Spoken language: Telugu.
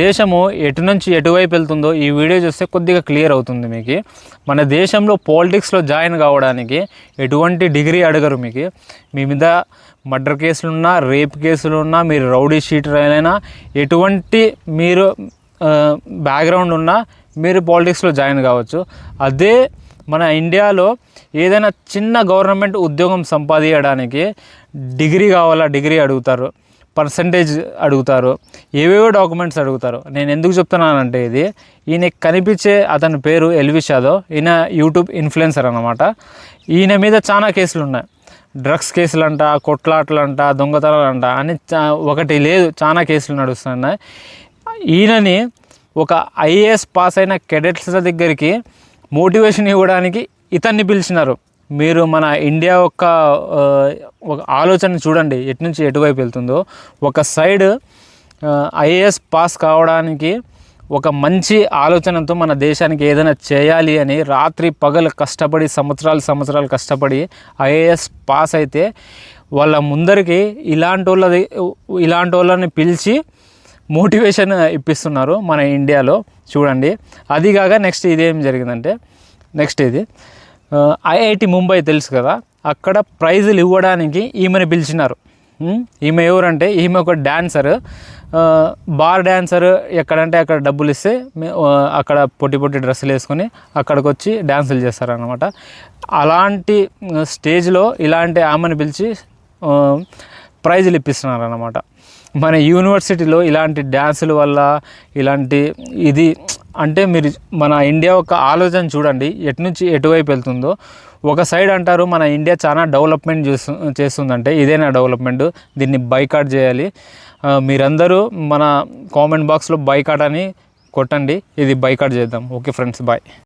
దేశము ఎటు నుంచి ఎటువైపు వెళ్తుందో ఈ వీడియో చూస్తే కొద్దిగా క్లియర్ అవుతుంది మీకు. మన దేశంలో పాలిటిక్స్లో జాయిన్ కావడానికి ఎటువంటి డిగ్రీ అడగరు మీకు. మీ మీద మర్డర్ కేసులున్నా రేప్ కేసులున్నా మీరు రౌడీ షీటర్ అయినా ఎటువంటి మీరు బ్యాక్గ్రౌండ్ ఉన్నా మీరు పాలిటిక్స్లో జాయిన్ కావచ్చు. అదే మన ఇండియాలో ఏదైనా చిన్న గవర్నమెంట్ ఉద్యోగం సంపాదించడానికి డిగ్రీ కావాలా డిగ్రీ అడుగుతారు. పర్సంటేజ్ అడుగుతారు ఏవేవో డాక్యుమెంట్స్ అడుగుతారు. నేను ఎందుకు చెప్తున్నానంటే ఇది ఈయన కనిపించే అతని పేరు ఎల్విష్ యాదవ్ ఈయన యూట్యూబ్ ఇన్ఫ్లుయెన్సర్ అనమాట ఈయన మీద చాలా కేసులు ఉన్నాయి. డ్రగ్స్ కేసులు అంట కొట్లాటలు అంట దొంగతనాలు అంట అని చా- ఒకటి లేదు చాలా కేసులు నడుస్తున్నాయి. ఈయనని ఒక ఐఏఎస్ పాస్ అయిన కెడెట్స్ దగ్గరికి మోటివేషన్ ఇవ్వడానికి ఇతన్ని పిలిచినారు. మీరు మన ఇండియా యొక్క ఒక ఆలోచన చూడండి ఎటు నుంచి ఎటువైపు వెళ్తుందో. ఒక సైడ్ ఐఏఎస్ పాస్ కావడానికి ఒక మంచి ఆలోచనతో మన దేశానికి ఏదైనా చేయాలి అని రాత్రి పగలు కష్టపడి సంవత్సరాలు సంవత్సరాలు కష్టపడి ఐఏఎస్ పాస్ అయితే వాళ్ళ ముందరికి ఇలాంటి వాళ్ళది ఇలాంటి వాళ్ళని పిలిచి మోటివేషన్ ఇప్పిస్తున్నారు మన ఇండియాలో. చూడండి. అది కాక నెక్స్ట్ ఇదేం జరిగిందంటే నెక్స్ట్ ఇది. ఐఐటి ముంబై తెలుసు కదా అక్కడ ప్రైజులు ఇవ్వడానికి ఈమెను పిలిచినారు. ఈమె ఎవరంటే ఈమె ఒక డ్యాన్సర్ బార్ డ్యాన్సర్ ఎక్కడంటే అక్కడ డబ్బులు ఇస్తే అక్కడ పొట్టి పొట్టి డ్రెస్సులు వేసుకొని అక్కడికి వచ్చి డ్యాన్సులు చేస్తారనమాట అలాంటి స్టేజ్లో ఇలాంటి ఆమెను పిలిచి ప్రైజులు ఇప్పిస్తున్నారు అనమాట మన యూనివర్సిటీలో ఇలాంటి డ్యాన్సుల వల్ల ఇలాంటి ఇది అంటే మీరు మన ఇండియా యొక్క ఆలోచన చూడండి ఎటు నుంచి ఎటువైపు వెళ్తుందో. ఒక సైడ్ అంటారు మన ఇండియా చాలా డెవలప్మెంట్ చేస్తు చేస్తుందంటే ఇదేనా డెవలప్మెంట్? దీన్ని బైకాట్ చేయాలి. మీరందరూ మన కామెంట్ బాక్స్లో బైకాట్ అని కొట్టండి ఇది బైకాట్ చేద్దాం. Okay friends bye.